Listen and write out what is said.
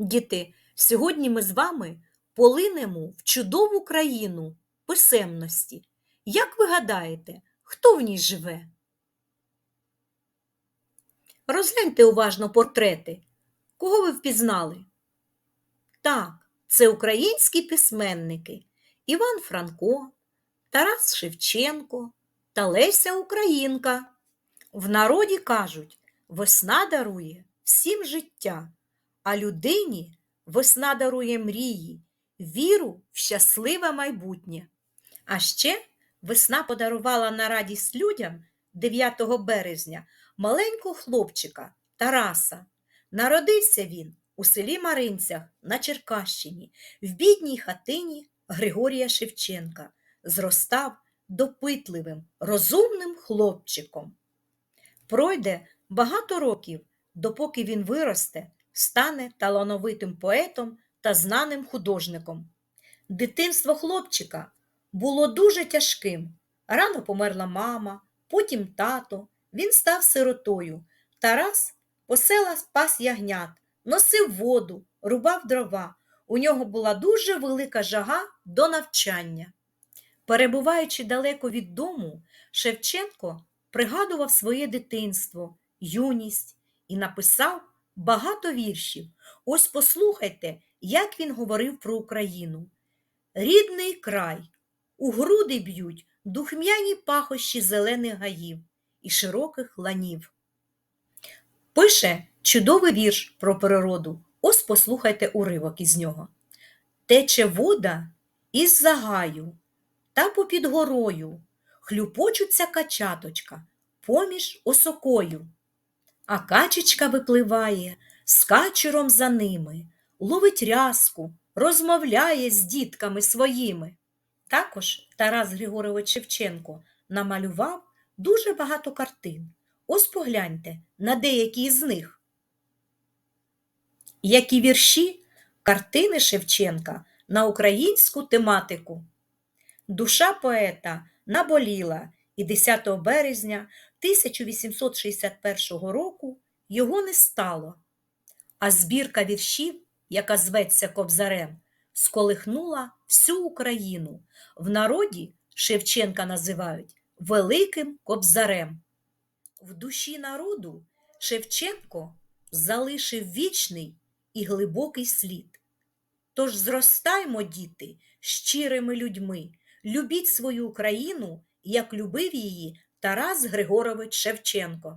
Діти, сьогодні ми з вами полинемо в чудову країну писемності. Як ви гадаєте, хто в ній живе? Розгляньте уважно портрети. Кого ви впізнали? Так, це українські письменники Іван Франко, Тарас Шевченко та Леся Українка. В народі кажуть, весна дарує всім життя, а людині весна дарує мрії, віру в щасливе майбутнє. А ще весна подарувала на радість людям 9 березня маленького хлопчика Тараса. Народився він у селі Маринцях на Черкащині, в бідній хатині Григорія Шевченка. Зростав допитливим, розумним хлопчиком. Пройде багато років, допоки він виросте, стане талановитим поетом та знаним художником. Дитинство хлопчика було дуже тяжким. Рано померла мама, потім тато. Він став сиротою. Тарас по селах пас ягнят, носив воду, рубав дрова. У нього була дуже велика жага до навчання. Перебуваючи далеко від дому, Шевченко пригадував своє дитинство, юність і написав багато віршів. Ось послухайте, як він говорив про Україну. Рідний край, у груди б'ють духмяні пахощі зелених гаїв і широких ланів. Пише чудовий вірш про природу. Ось послухайте уривок із нього. Тече вода із загаю, та попід горою хлюпочуться качаточка поміж осокою. А качечка випливає з качером за ними, ловить рязку, розмовляє з дітками своїми. Також Тарас Григорович Шевченко намалював дуже багато картин. Ось погляньте на деякі з них. Які вірші картини Шевченка на українську тематику. Душа поета наболіла, і 10 березня 1861 року його не стало. А збірка віршів, яка зветься Кобзарем, сколихнула всю Україну. В народі Шевченка називають Великим Кобзарем. В душі народу Шевченко залишив вічний і глибокий слід. Тож зростаймо, діти, щирими людьми, любіть свою Україну, як любив її Тарас Григорович Шевченко.